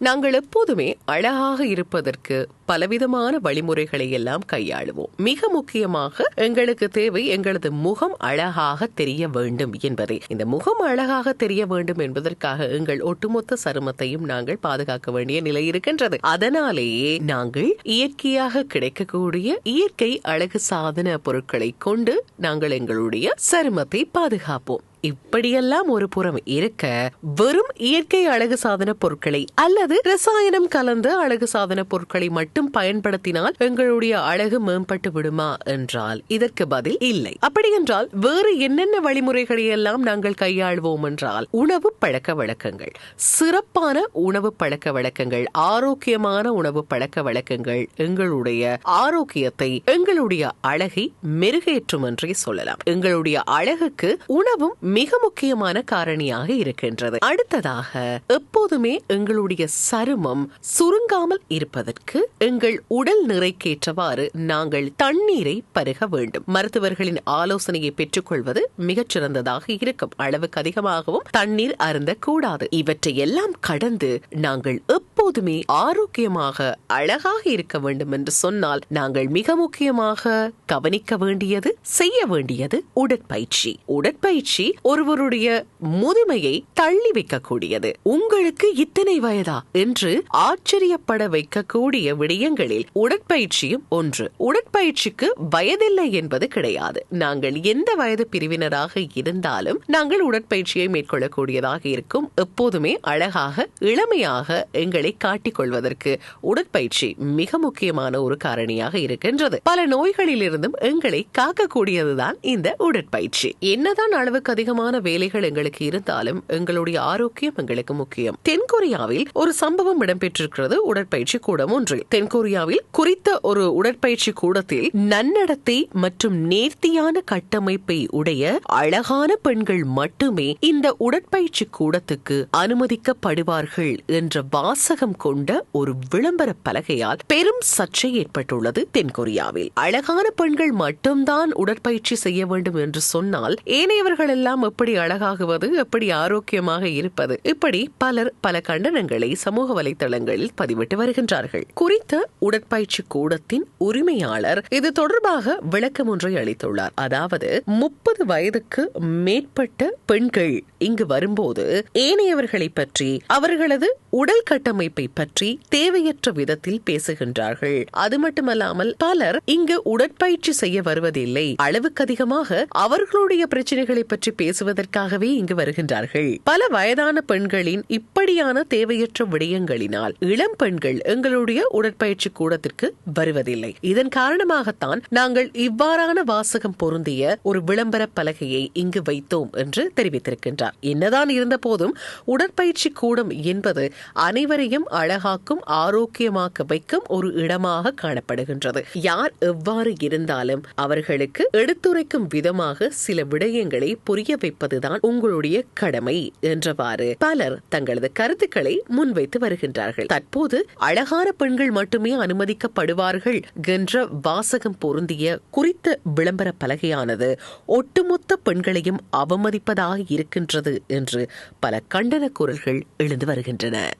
நாங்கள் எப்போதுமே அழகாக இருப்பதற்கு பலவிதமான வழிமுறைகளை எல்லாம் கையாளுவோம். மிக முக்கியமாக எங்களுக்கு தேவை எங்களது முகம் அழகாக தெரிய வேண்டும் என்பதே. இந்த முகம் அழகாக தெரிய வேண்டும் என்பதற்காக எங்கள் ஒட்டுமொத்த சருமத்தையும் நாங்கள் பாதுகாக்க வேண்டிய நிலை இருக்கின்றது. அதனாலேயே நாங்கள் இயற்கையாக கிடைக்கக்கூடிய இயற்கை அழகு சாதன பொருட்களை கொண்டு நாங்கள் எங்களுடைய சருமத்தை பாதுகாப்போம். இப்படியெல்லாம் ஒரு புறம் இருக்க வெறும் இயற்கை அழகு சாதன பொருட்களை அல்லது ரசாயனம் கலந்த அழகு சாதன பொருட்களை மட்டும் பயன்படுத்தினால் எங்களுடைய அழகு மேம்பட்டு விடுமா என்றால் இதற்கு பதில் இல்லை. அப்படி என்றால் வேறு என்னென்ன வழிமுறைகளை எல்லாம் நாங்கள் கையாள்வோம் என்றால் உணவு பழக்க வழக்கங்கள். சிறப்பான உணவு பழக்க வழக்கங்கள் ஆரோக்கியமான உணவு பழக்க வழக்கங்கள் எங்களுடைய ஆரோக்கியத்தை எங்களுடைய அழகை மெருகேற்றும் என்றே சொல்லலாம். எங்களுடைய அழகுக்கு உணவும் மிக முக்கியமான காரணியாக இருக்கின்றது. அடுத்ததாக எப்போதுமே எங்களுடைய சருமம் சுருங்காமல் இருப்பதற்கு எங்கள் உடல் நிறைக்கேற்றவாறு நாங்கள் தண்ணீரை பருக வேண்டும். மருத்துவர்களின் ஆலோசனையை பெற்றுக்கொள்வது மிகச் சிறந்ததாக இருக்கும். அளவுக்கு அதிகமாகவும் தண்ணீர் அருந்த கூடாது இவற்றை எல்லாம் கடந்து நாங்கள் எப்போதுமே ஆரோக்கியமாக அழகாக இருக்க வேண்டும் என்று சொன்னால் நாங்கள் மிக முக்கியமாக கவனிக்க வேண்டியது செய்ய வேண்டியது உடற்பயிற்சி. உடற்பயிற்சி ஒருவருடைய முதுமையை தள்ளி வைக்கக்கூடியது. உங்களுக்கு இத்தனை வயதா? என்று ஆச்சரியப்பட வைக்கக்கூடிய விடயங்களில் உடற்பயிற்சியும் ஒன்று. உடற்பயிற்சிக்கு வயதில்லை என்பது கிடையாது. நாங்கள் எந்த வயது பிரிவினராக இருந்தாலும் நாங்கள் உடற்பயிற்சியை மேற்கொள்ளக்கூடியதாக இருக்கும். எப்போதுமே அழகாக இளமையாக எங்களை காட்டிக் கொள்வதற்கு உடற்பயிற்சி மிக முக்கியமான ஒரு காரணியாக இருக்கின்றது. பல நோய்களிலிருந்தும் எங்களை காக்கக்கூடியதுதான் இந்த உடற்பயிற்சி. என்னதான் அளவுக்கு அதிகமான வேலைகள் எங்களுக்கு இருந்தாலும் எங்களுடைய ஆரோக்கியம் எங்களுக்கு முக்கியம். தென்கொரியாவில் ஒரு சம்பவம் இடம்பெற்றிருக்கிறது உடற்பயிற்சி கூடம் ஒன்றில். தென்கொரியாவில் குறித்த ஒரு உடற்பயிற்சி கூடத்தில் நன்னடத்தை மற்றும் நேர்த்தியான கட்டமைப்பை உடைய அழகான பெண்கள் மட்டுமே இந்த உடற்பயிற்சி கூடத்துக்கு அனுமதிக்கப்படுவார்கள் என்ற வாசகம் கொண்ட ஒரு விளம்பர பலகையால் பெரும் சர்ச்சை ஏற்பட்டுள்ளது தென்கொரியாவில். அழகான பெண்கள் மட்டும்தான் உடற்பயிற்சி செய்ய வேண்டும் என்று சொன்னால் ஏனையவர்கள் எல்லாம் எப்படி அழகாகுவது எப்படி ஆரோக்கியமாக இருப்பது? இப்படி பலர் பல கண்டனங்களை சமூக வலைதளங்களில் பதிவிட்டு வருகின்றார்கள். குறித்த உடற்பயிற்சி கூடத்தின் உரிமையாளர் இது தொடர்பாக விளக்கம் ஒன்றை அளித்துள்ளார். அதாவது முப்பது வயதுக்கு மேற்பட்ட பெண்கள் இங்கு வரும்போது ஏனையவர்களை பற்றி அவர்களது உடல் கட்டமைப்பு பற்றி தேவையற்ற விதத்தில் பேசுகின்றார்கள். அது மட்டுமல்லாமல் பலர் இங்கு உடற்பயிற்சி செய்ய வருவதில்லை. அளவுக்கு அதிகமாக அவர்களுடைய பிரச்சனைகளை பற்றி பேசுவதற்காகவே இங்கு வருகின்றார்கள். பல வயதான பெண்களின் இப்படியான தேவையற்ற விடயங்களினால் இளம் பெண்கள் எங்களுடைய உடற்பயிற்சி கூடத்திற்கு வருவதில்லை. இதன் காரணமாகத்தான் நாங்கள் இவ்வாறான வாசகம் பொருந்திய ஒரு விளம்பர பலகையை இங்கு வைத்தோம் என்று தெரிவித்திருக்கின்றார். என்னதான் இருந்த போதும் உடற்பயிற்சி கூடம் என்பது அனைவரையும் அழகாக்கும் ஆரோக்கியமாக்க வைக்கும் ஒரு இடமாக காணப்படுகின்றது. யார் எவ்வாறு இருந்தாலும் அவர்களுக்கு எடுத்துரைக்கும் விதமாக சில விடயங்களை புரிய வைப்பதுதான் உங்களுடைய கடமை என்றவாறு பலர் தங்களது கருத்துக்களை முன்வைத்து வருகின்றார்கள். தற்போது அழகான பெண்கள் மட்டுமே அனுமதிக்கப்படுவார்கள் என்ற வாசகம் பொருந்திய குறித்த விளம்பர பலகையானது ஒட்டுமொத்த பெண்களையும் அவமதிப்பதாக இருக்கின்றது என்று பல கண்டன குரல்கள் எழுந்து வருகின்றன.